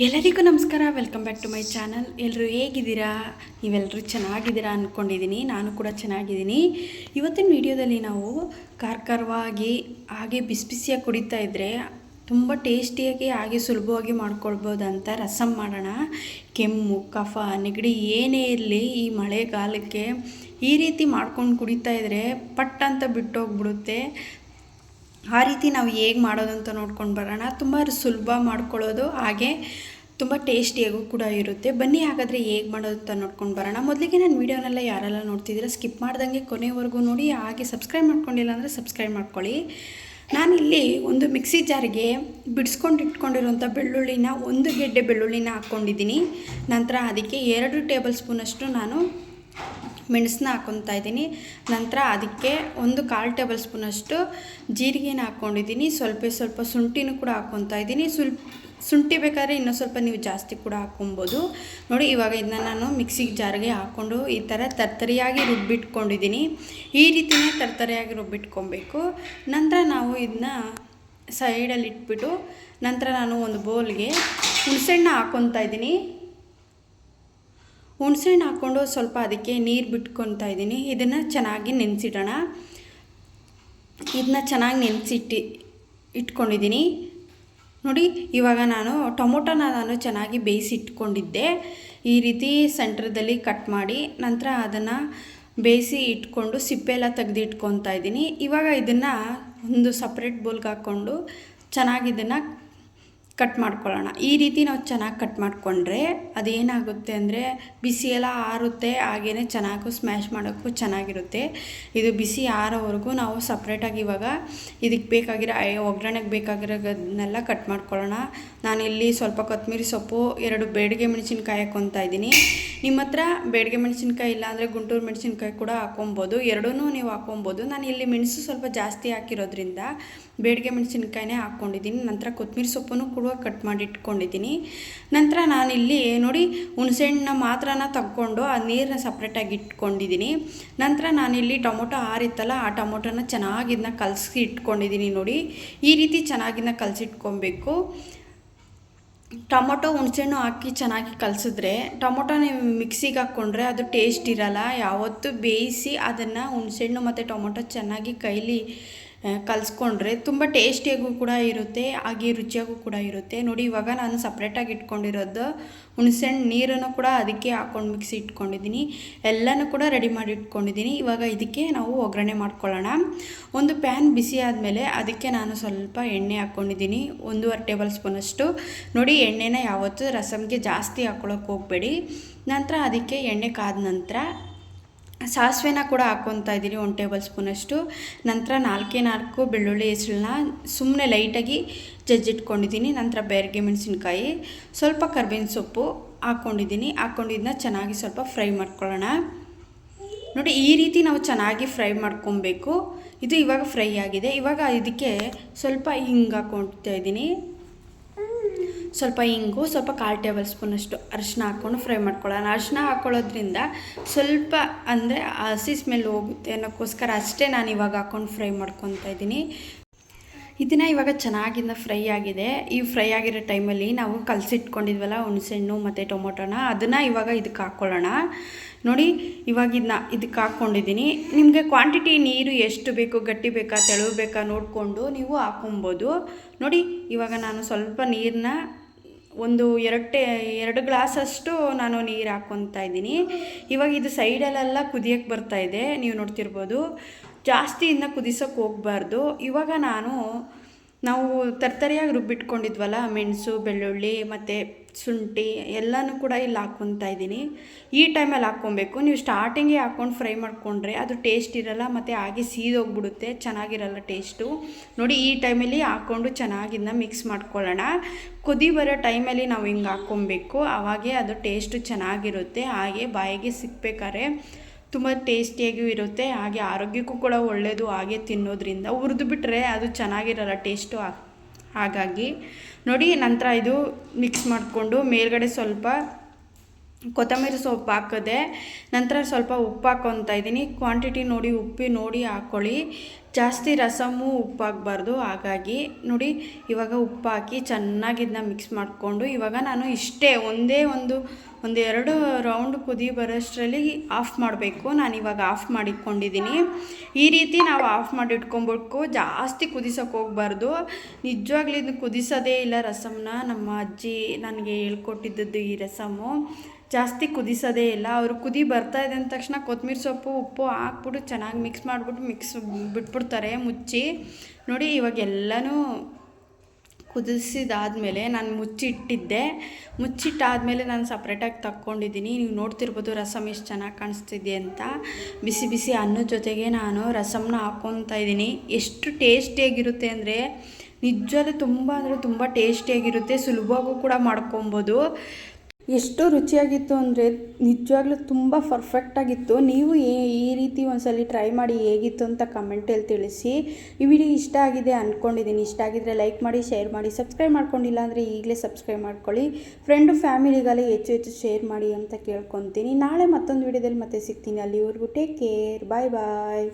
ಎಲ್ಲರಿಗೂ ನಮಸ್ಕಾರ. Welcome back to my channel ಎಲ್ಲರೂ ಹೇಗಿದ್ದೀರಾ? ನೀವೆಲ್ಲರೂ ಚೆನ್ನಾಗಿದ್ದೀರಾ ಅಂದ್ಕೊಂಡಿದ್ದೀನಿ ನಾನು ಕೂಡ ಚೆನ್ನಾಗಿದ್ದೀನಿ. ಇವತ್ತಿನ ವಿಡಿಯೋದಲ್ಲಿ ನಾವು ಕಾರ್ಕರವಾಗಿ ಹಾಗೆ ಬಿಸಿ ಬಿಸಿಯಾಗಿ ಕುಡಿತಾ ಇದ್ದರೆ ತುಂಬ ಟೇಸ್ಟಿಯಾಗಿ ಹಾಗೆ ಸುಲಭವಾಗಿ ಮಾಡ್ಕೊಳ್ಬೋದಂತ ರಸಂ ಮಾಡೋಣ. ಕೆಮ್ಮು, ಕಫ, ನೆಗಡಿ ಏನೇ ಇರಲಿ ಈ ಮಳೆಗಾಲಕ್ಕೆ ಈ ರೀತಿ ಮಾಡ್ಕೊಂಡು ಕುಡಿತಾ ಇದ್ದರೆ ಪಟ್ ಅಂತ ಬಿಟ್ಟೋಗ್ಬಿಡುತ್ತೆ. ಆ ರೀತಿ ನಾವು ಹೇಗೆ ಮಾಡೋದು ಅಂತ ನೋಡ್ಕೊಂಡು ಬರೋಣ. ತುಂಬ ಸುಲಭ ಮಾಡ್ಕೊಳ್ಳೋದು, ಹಾಗೆ ತುಂಬ ಟೇಸ್ಟಿಯಾಗೂ ಕೂಡ ಇರುತ್ತೆ. ಬನ್ನಿ ಹಾಗಾದರೆ ಹೇಗೆ ಮಾಡೋದು ಅಂತ ನೋಡ್ಕೊಂಡು ಬರೋಣ. ಮೊದಲಿಗೆ ನಾನು ವೀಡಿಯೋನೆಲ್ಲ ಯಾರೆಲ್ಲ ನೋಡ್ತಿದ್ದೀರಾ, ಸ್ಕಿಪ್ ಮಾಡ್ದಂಗೆ ಕೊನೆವರೆಗೂ ನೋಡಿ, ಹಾಗೆ ಸಬ್ಸ್ಕ್ರೈಬ್ ಮಾಡ್ಕೊಂಡಿಲ್ಲ ಅಂದರೆ ಸಬ್ಸ್ಕ್ರೈಬ್ ಮಾಡ್ಕೊಳ್ಳಿ. ನಾನಿಲ್ಲಿ ಒಂದು ಮಿಕ್ಸಿ ಜಾರಿಗೆ ಬಿಡಿಸ್ಕೊಂಡು ಇಟ್ಕೊಂಡಿರುವಂಥ ಬೆಳ್ಳುಳ್ಳಿನ, ಒಂದು ಗೆಡ್ಡೆ ಬೆಳ್ಳುಳ್ಳಿನ ಹಾಕ್ಕೊಂಡಿದ್ದೀನಿ. ನಂತರ ಅದಕ್ಕೆ ಎರಡು ಟೇಬಲ್ ಸ್ಪೂನಷ್ಟು ನಾನು ಮೆಣಸನ್ನ ಹಾಕೊತಾ ಇದ್ದೀನಿ. ನಂತರ ಅದಕ್ಕೆ ಒಂದು ಕಾಲು ಟೇಬಲ್ ಸ್ಪೂನಷ್ಟು ಜೀರಿಗೆನ ಹಾಕ್ಕೊಂಡಿದ್ದೀನಿ. ಸ್ವಲ್ಪ ಸ್ವಲ್ಪ ಶುಂಠಿನೂ ಕೂಡ ಹಾಕ್ಕೊತಾ ಇದ್ದೀನಿ. ಸುಲ್, ಶುಂಠಿ ಬೇಕಾದ್ರೆ ಇನ್ನೂ ಸ್ವಲ್ಪ ನೀವು ಜಾಸ್ತಿ ಕೂಡ ಹಾಕ್ಕೊಬೋದು ನೋಡಿ, ಇವಾಗ ಇದನ್ನ ನಾನು ಮಿಕ್ಸಿಗೆ ಜಾರಿಗೆ ಹಾಕ್ಕೊಂಡು ಈ ಥರ ತರ್ತರಿಯಾಗಿ ರುಬ್ಬಿಟ್ಕೊಂಡಿದ್ದೀನಿ. ಈ ರೀತಿಯೇ ತರ್ತರಿಯಾಗಿ ರುಬ್ಬಿಟ್ಕೊಬೇಕು. ನಂತರ ನಾವು ಇದನ್ನ ಸೈಡಲ್ಲಿ ಇಟ್ಬಿಟ್ಟು ನಂತರ ನಾನು ಒಂದು ಬೌಲ್ಗೆ ಹುಣಸೆಣ್ಣ ಹಾಕ್ಕೊತಾ ಇದ್ದೀನಿ. ಹುಣಸೆಹಣ್ಣು ಹಾಕ್ಕೊಂಡು ಸ್ವಲ್ಪ ಅದಕ್ಕೆ ನೀರು ಬಿಟ್ಕೊತಾ ಇದ್ದೀನಿ. ಇದನ್ನು ಚೆನ್ನಾಗಿ ನೆನೆಸಿಡೋಣ. ಇದನ್ನ ಚೆನ್ನಾಗಿ ನೆನೆಸಿಟ್ಟು, ಇಟ್ಕೊಂಡಿದ್ದೀನಿ. ನೋಡಿ, ಇವಾಗ ನಾನು ಟೊಮೊಟೊನ ನಾನು ಚೆನ್ನಾಗಿ ಬೇಯಿಸಿಟ್ಕೊಂಡಿದ್ದೆ. ಈ ರೀತಿ ಸೆಂಟ್ರದಲ್ಲಿ ಕಟ್ ಮಾಡಿ ನಂತರ ಅದನ್ನು ಬೇಯಿಸಿ ಇಟ್ಕೊಂಡು ಸಿಪ್ಪೆ ಎಲ್ಲ ತೆಗೆದು ಇಟ್ಕೊತಾ ಇದ್ದೀನಿ. ಇವಾಗ ಇದನ್ನು ಒಂದು ಸಪ್ರೇಟ್ ಬೋಲ್ಗೆ ಹಾಕ್ಕೊಂಡು ಚೆನ್ನಾಗಿ ಇದನ್ನು ಕಟ್ ಮಾಡ್ಕೊಳ್ಳೋಣ. ಈ ರೀತಿ ನಾವು ಚೆನ್ನಾಗಿ ಕಟ್ ಮಾಡಿಕೊಂಡ್ರೆ ಅದೇನಾಗುತ್ತೆ ಅಂದರೆ ಬಿಸಿ ಎಲ್ಲ ಆರುತ್ತೆ ಹಾಗೇ ಚೆನ್ನಾಗೂ ಸ್ಮ್ಯಾಶ್ ಮಾಡೋಕ್ಕೂ ಚೆನ್ನಾಗಿರುತ್ತೆ. ಇದು ಬಿಸಿ ಆರೋವರೆಗೂ ನಾವು ಸಪ್ರೇಟಾಗಿ ಇವಾಗ ಇದಕ್ಕೆ ಬೇಕಾಗಿರೋ ಒಗ್ಗರಣೆಗೆ ಬೇಕಾಗಿರೋದನ್ನೆಲ್ಲ ಕಟ್ ಮಾಡ್ಕೊಳ್ಳೋಣ. ನಾನಿಲ್ಲಿ ಸ್ವಲ್ಪ ಕೊತ್ತಂಬರಿ ಸೊಪ್ಪು, ಎರಡು ಬೇಡಿಗೆ ಮೆಣಸಿನ್ಕಾಯಿ ಹಾಕ್ಕೊತಾ ಇದ್ದೀನಿ. ನಿಮ್ಮ ಹತ್ರ ಬೇಡಿಗೆ ಮೆಣಸಿನ್ಕಾಯಿ ಇಲ್ಲ ಅಂದರೆ ಗುಂಟೂರು ಮೆಣಸಿನ್ಕಾಯಿ ಕೂಡ ಹಾಕೊಬೋದು ಎರಡೂ ನೀವು ಹಾಕೊಬೋದು ನಾನು ಇಲ್ಲಿ ಮೆಣಸು ಸ್ವಲ್ಪ ಜಾಸ್ತಿ ಹಾಕಿರೋದ್ರಿಂದ ಬೇಡಿಗೆ ಮೆಣಸಿನ್ಕಾಯಿನೇ ಹಾಕ್ಕೊಂಡಿದ್ದೀನಿ. ನಂತರ ಕೊತ್ತಂಬರಿ ಸೊಪ್ಪನ್ನು ಕೂಡ ಕಟ್ ಮಾಡಿ ಇಟ್ಕೊಂಡಿದ್ದೀನಿ. ನಂತರ ನಾನಿಲ್ಲಿ ನೋಡಿ ಹುಣಸೆಹಣ್ಣ ಮಾತ್ರನ ತಗೊಂಡು ಆ ನೀರನ್ನ ಸಪ್ರೇಟಾಗಿ ಇಟ್ಕೊಂಡಿದ್ದೀನಿ. ನಂತರ ನಾನಿಲ್ಲಿ ಟೊಮೊಟೊ ಆರಿತ್ತಲ್ಲ, ಆ ಟೊಮೊಟೊನ ಚೆನ್ನಾಗಿ ಇದನ್ನ ಕಲಸಿ ಇಟ್ಕೊಂಡಿದ್ದೀನಿ ನೋಡಿ. ಈ ರೀತಿ ಚೆನ್ನಾಗಿನ ಕಲಸಿಟ್ಕೊಬೇಕು ಟೊಮೊಟೊ ಹುಣಸೆಹಣ್ಣು ಹಾಕಿ ಚೆನ್ನಾಗಿ ಕಲಸಿದ್ರೆ ಟೊಮೊಟೊ ನೀವು ಮಿಕ್ಸಿಗೆ ಹಾಕ್ಕೊಂಡ್ರೆ ಅದು ಟೇಸ್ಟ್ ಇರಲ್ಲ. ಯಾವತ್ತೂ ಬೇಯಿಸಿ ಅದನ್ನು ಹುಣಸೆಹಣ್ಣು ಮತ್ತು ಟೊಮೊಟೊ ಚೆನ್ನಾಗಿ ಕೈಲಿ ಕಲಿಸ್ಕೊಂಡ್ರೆ ತುಂಬ ಟೇಸ್ಟಿಯಾಗೂ ಕೂಡ ಇರುತ್ತೆ, ಹಾಗೆ ರುಚಿಯಾಗೂ ಕೂಡ ಇರುತ್ತೆ. ನೋಡಿ, ಇವಾಗ ನಾನು ಸಪ್ರೇಟಾಗಿ ಇಟ್ಕೊಂಡಿರೋದು ಹುಣಸೆಹಣ್ಣು ನೀರನ್ನು ಕೂಡ ಅದಕ್ಕೆ ಹಾಕ್ಕೊಂಡು ಮಿಕ್ಸಿ ಇಟ್ಕೊಂಡಿದ್ದೀನಿ. ಎಲ್ಲನೂ ಕೂಡ ರೆಡಿ ಮಾಡಿ ಇಟ್ಕೊಂಡಿದ್ದೀನಿ. ಇವಾಗ ಇದಕ್ಕೆ ನಾವು ಒಗ್ಗರಣೆ ಮಾಡ್ಕೊಳ್ಳೋಣ. ಒಂದು ಪ್ಯಾನ್ ಬಿಸಿ ಆದಮೇಲೆ ಅದಕ್ಕೆ ನಾನು ಸ್ವಲ್ಪ ಎಣ್ಣೆ ಹಾಕ್ಕೊಂಡಿದ್ದೀನಿ ಒಂದೂವರೆ ಟೇಬಲ್ ಸ್ಪೂನಷ್ಟು ನೋಡಿ, ಎಣ್ಣೆನ ಯಾವತ್ತೂ ರಸಮ್ಗೆ ಜಾಸ್ತಿ ಹಾಕ್ಕೊಳಕ್ಕೆ ಹೋಗಬೇಡಿ. ನಂತರ ಅದಕ್ಕೆ ಎಣ್ಣೆ ಕಾದ ನಂತರ ಸಾಸಿವೆನ ಕೂಡ ಹಾಕ್ಕೊತಾ ಇದ್ದೀನಿ ಒಂದು ಟೇಬಲ್ ಸ್ಪೂನಷ್ಟು. ನಂತರ ನಾಲ್ಕೇ ನಾಲ್ಕು ಬೆಳ್ಳುಳ್ಳಿ ಹೆಸ್ರನ್ನ ಸುಮ್ಮನೆ ಲೈಟಾಗಿ ಜಜ್ಜಿಟ್ಕೊಂಡಿದ್ದೀನಿ. ನಂತರ ಬೇರಿಗೆ ಮೆಣಸಿನ್ಕಾಯಿ, ಸ್ವಲ್ಪ ಕರ್ಬೇವಿನ ಸೊಪ್ಪು ಹಾಕ್ಕೊಂಡಿದ್ದೀನಿ. ಹಾಕ್ಕೊಂಡಿದ್ದನ್ನ ಚೆನ್ನಾಗಿ ಸ್ವಲ್ಪ ಫ್ರೈ ಮಾಡ್ಕೊಳ್ಳೋಣ. ನೋಡಿ, ಈ ರೀತಿ ನಾವು ಚೆನ್ನಾಗಿ ಫ್ರೈ ಮಾಡ್ಕೊಬೇಕು. ಇದು ಇವಾಗ ಫ್ರೈ ಆಗಿದೆ. ಇವಾಗ ಇದಕ್ಕೆ ಸ್ವಲ್ಪ ಹಿಂಗೆ ಹಾಕ್ಕೊಳ್ತಾ ಇದ್ದೀನಿ. ಸ್ವಲ್ಪ ಇಂಗು, ಸ್ವಲ್ಪ ಕಾಲು ಟೇಬಲ್ ಸ್ಪೂನಷ್ಟು ಅರಿಶಿನ ಹಾಕ್ಕೊಂಡು ಫ್ರೈ ಮಾಡ್ಕೊಳ್ಳೋಣ. ಅರಿಶಿನ ಹಾಕ್ಕೊಳ್ಳೋದ್ರಿಂದ ಸ್ವಲ್ಪ ಅಂದರೆ ಹಸಿ ಸ್ಮೆಲ್ ಹೋಗುತ್ತೆ ಅನ್ನೋಕ್ಕೋಸ್ಕರ ಅಷ್ಟೇ ನಾನು ಇವಾಗ ಹಾಕ್ಕೊಂಡು ಫ್ರೈ ಮಾಡ್ಕೊತಾ ಇದ್ದೀನಿ. ಇದನ್ನು ಇವಾಗ ಚೆನ್ನಾಗಿಂದ ಫ್ರೈ ಆಗಿದೆ. ಈ ಫ್ರೈ ಆಗಿರೋ ಟೈಮಲ್ಲಿ ನಾವು ಕಲಸಿಟ್ಕೊಂಡಿದ್ವಲ್ಲ ಹುಣಸೆಹಣ್ಣು ಮತ್ತು ಟೊಮೊಟೊನ, ಅದನ್ನು ಇವಾಗ ಇದಕ್ಕೆ ಹಾಕ್ಕೊಳ್ಳೋಣ ನೋಡಿ, ಇವಾಗ ಇದನ್ನ ಇದಕ್ಕೆ ಹಾಕ್ಕೊಂಡಿದ್ದೀನಿ ನಿಮಗೆ ಕ್ವಾಂಟಿಟಿ ನೀರು ಎಷ್ಟು ಬೇಕು, ಗಟ್ಟಿ ಬೇಕಾ, ತೆಳು ಬೇಕಾ ನೋಡಿಕೊಂಡು ನೀವು ಹಾಕ್ಕೊಬೋದು ನೋಡಿ, ಇವಾಗ ನಾನು ಸ್ವಲ್ಪ ನೀರನ್ನ ಒಂದು ಎರಡು ಎರಡು ಗ್ಲಾಸಷ್ಟು ನಾನು ನೀರು ಹಾಕ್ಕೊತಾ ಇದ್ದೀನಿ. ಇವಾಗ ಇದು ಸೈಡಲ್ಲೆಲ್ಲ ಕುದಿಯೋಕ್ಕೆ ಬರ್ತಾಯಿದೆ ನೀವು ನೋಡ್ತಿರ್ಬೋದು. ಜಾಸ್ತಿ ಇನ್ನು ಕುದಿಸೋಕೆ ಹೋಗ್ಬಾರ್ದು. ಇವಾಗ ನಾನು ನಾವು ತರ್ತರಿಯಾಗಿ ರುಬ್ಬಿಟ್ಕೊಂಡಿದ್ವಲ್ಲ ಮೆಣಸು, ಬೆಳ್ಳುಳ್ಳಿ ಮತ್ತು ಶುಂಠಿ ಎಲ್ಲನೂ ಕೂಡ ಇಲ್ಲಿ ಹಾಕ್ಕೊತಾ ಇದ್ದೀನಿ. ಈ ಟೈಮಲ್ಲಿ ಹಾಕ್ಕೊಬೇಕು. ನೀವು ಸ್ಟಾರ್ಟಿಂಗೇ ಹಾಕ್ಕೊಂಡು ಫ್ರೈ ಮಾಡಿಕೊಂಡ್ರೆ ಅದು ಟೇಸ್ಟ್ ಇರಲ್ಲ, ಮತ್ತು ಹಾಗೆ ಸೀದೋಗ್ಬಿಡುತ್ತೆ. ಚೆನ್ನಾಗಿರಲ್ಲ ಟೇಸ್ಟು ನೋಡಿ, ಈ ಟೈಮಲ್ಲಿ ಹಾಕ್ಕೊಂಡು ಚೆನ್ನಾಗಿನ್ನ ಮಿಕ್ಸ್ ಮಾಡ್ಕೊಳ್ಳೋಣ. ಕುದಿ ಬರೋ ಟೈಮಲ್ಲಿ ನಾವು ಹಿಂಗೆ ಹಾಕ್ಕೊಬೇಕು. ಆವಾಗೇ ಅದು ಟೇಸ್ಟು ಚೆನ್ನಾಗಿರುತ್ತೆ. ಹಾಗೆ ಬಾಯಿಗೆ ಸಿಕ್ಬೇಕಾದ್ರೆ ತುಂಬ ಟೇಸ್ಟಿಯಾಗಿಯೂ ಇರುತ್ತೆ, ಹಾಗೆ ಆರೋಗ್ಯಕ್ಕೂ ಕೂಡ ಒಳ್ಳೆಯದು ಹಾಗೆ ತಿನ್ನೋದ್ರಿಂದ. ಹುರಿದು ಬಿಟ್ಟರೆ ಅದು ಚೆನ್ನಾಗಿರಲ್ಲ ಟೇಸ್ಟು ಹಾಗಾಗಿ ನೋಡಿ ನಂತರ ಇದು ಮಿಕ್ಸ್ ಮಾಡಿಕೊಂಡು ಮೇಲ್ಗಡೆ ಸ್ವಲ್ಪ ಕೊತ್ತಂಬರಿ ಸೊಪ್ಪು ಹಾಕಿದೆ ನಂತರ ಸ್ವಲ್ಪ ಉಪ್ಪು ಹಾಕ್ಕೊತಾ ಇದ್ದೀನಿ. ಕ್ವಾಂಟಿಟಿ ನೋಡಿ, ಉಪ್ಪಿ ನೋಡಿ ಹಾಕ್ಕೊಳ್ಳಿ ಜಾಸ್ತಿ ರಸಮು ಉಪ್ಪಾಗಬಾರ್ದು. ಹಾಗಾಗಿ ನೋಡಿ, ಇವಾಗ ಉಪ್ಪು ಹಾಕಿ ಚೆನ್ನಾಗಿ ಇದನ್ನ ಮಿಕ್ಸ್ ಮಾಡಿಕೊಂಡು, ಇವಾಗ ನಾನು ಇಷ್ಟೇ ಒಂದೇ ಒಂದು ಒಂದು ಎರಡು ರೌಂಡ್ ಕುದಿ ಬರೋಷ್ಟರಲ್ಲಿ ಆಫ್ ಮಾಡಬೇಕು. ನಾನು ಇವಾಗ ಆಫ್ ಮಾಡಿಟ್ಕೊಂಡಿದ್ದೀನಿ. ಈ ರೀತಿ ನಾವು ಆಫ್ ಮಾಡಿ ಇಟ್ಕೊಬೇಕು ಜಾಸ್ತಿ ಕುದಿಸೋಕೆ ಹೋಗ್ಬಾರ್ದು. ನಿಜವಾಗ್ಲೂ ಇದನ್ನ ಕುದಿಸೋದೇ ಇಲ್ಲ ರಸಮ್ನ. ನಮ್ಮ ಅಜ್ಜಿ ನನಗೆ ಹೇಳ್ಕೊಟ್ಟಿದ್ದದ್ದು ಈ ರಸಮು. ಜಾಸ್ತಿ ಕುದಿಸೋದೇ ಇಲ್ಲ. ಅವರು ಕುದಿ ಬರ್ತಾ ಇದೆ ಅಂದ ತಕ್ಷಣ ಕೊತ್ತಂಬರಿ ಸೊಪ್ಪು, ಉಪ್ಪು ಹಾಕ್ಬಿಟ್ಟು ಚೆನ್ನಾಗಿ ಮಿಕ್ಸ್ ಮಾಡಿಬಿಟ್ಟು ಮಿಕ್ಸ್ ಬಿಟ್ಬಿಡ್ತಾರೆ. ಮುಚ್ಚಿ. ನೋಡಿ, ಇವಾಗ ಎಲ್ಲನೂ ಕುದಿಸಿದಾದ್ಮೇಲೆ ನಾನು ಮುಚ್ಚಿಟ್ಟಿದ್ದೆ. ಮುಚ್ಚಿಟ್ಟಾದಮೇಲೆ ನಾನು ಸಪ್ರೇಟಾಗಿ ತಕ್ಕೊಂಡಿದ್ದೀನಿ. ನೀವು ನೋಡ್ತಿರ್ಬೋದು ರಸಮ್ ಎಷ್ಟು ಚೆನ್ನಾಗಿ ಕಾಣಿಸ್ತಿದೆ ಅಂತ. ಬಿಸಿ ಬಿಸಿ ಅನ್ನದ ಜೊತೆಗೆ ನಾನು ರಸಮ್ನ ಹಾಕ್ಕೊತಾ ಇದ್ದೀನಿ. ಎಷ್ಟು ಟೇಸ್ಟಿಯಾಗಿರುತ್ತೆ ಅಂದರೆ, ನಿಜವಾಗ್ಲೂ ತುಂಬ ಅಂದರೆ ತುಂಬ ಟೇಸ್ಟಿಯಾಗಿರುತ್ತೆ. ಸುಲಭವಾಗೂ ಕೂಡ ಮಾಡ್ಕೊಬೋದು. ಎಷ್ಟು ರುಚಿಯಾಗಿತ್ತು ಅಂದರೆ ನಿಜವಾಗ್ಲೂ ತುಂಬ ಪರ್ಫೆಕ್ಟಾಗಿತ್ತು ನೀವು ಈ ರೀತಿ ಒಂದ್ಸಲಿ ಟ್ರೈ ಮಾಡಿ ಹೇಗಿತ್ತು ಅಂತ ಕಮೆಂಟಲ್ಲಿ ತಿಳಿಸಿ. ಈ ವಿಡಿಯೋ ಇಷ್ಟ ಆಗಿದೆ ಅಂದ್ಕೊಂಡಿದ್ದೀನಿ ಇಷ್ಟ ಆಗಿದ್ರೆ ಲೈಕ್ ಮಾಡಿ ಶೇರ್ ಮಾಡಿ ಸಬ್ಸ್ಕ್ರೈಬ್ ಮಾಡ್ಕೊಂಡಿಲ್ಲ ಅಂದರೆ ಈಗಲೇ ಸಬ್ಸ್ಕ್ರೈಬ್ ಮಾಡ್ಕೊಳ್ಳಿ. ಫ್ರೆಂಡು ಫ್ಯಾಮಿಲಿಗೆಲ್ಲ ಹೆಚ್ಚು ಹೆಚ್ಚು ಶೇರ್ ಮಾಡಿ ಅಂತ ಕೇಳ್ಕೊತೀನಿ. ನಾಳೆ ಮತ್ತೊಂದು ವಿಡಿಯೋದಲ್ಲಿ ಮತ್ತೆ ಸಿಗ್ತೀನಿ. ಅಲ್ಲಿವರೆಗೂ ಟೇಕ್ ಕೇರ್ ಬಾಯ್ ಬಾಯ್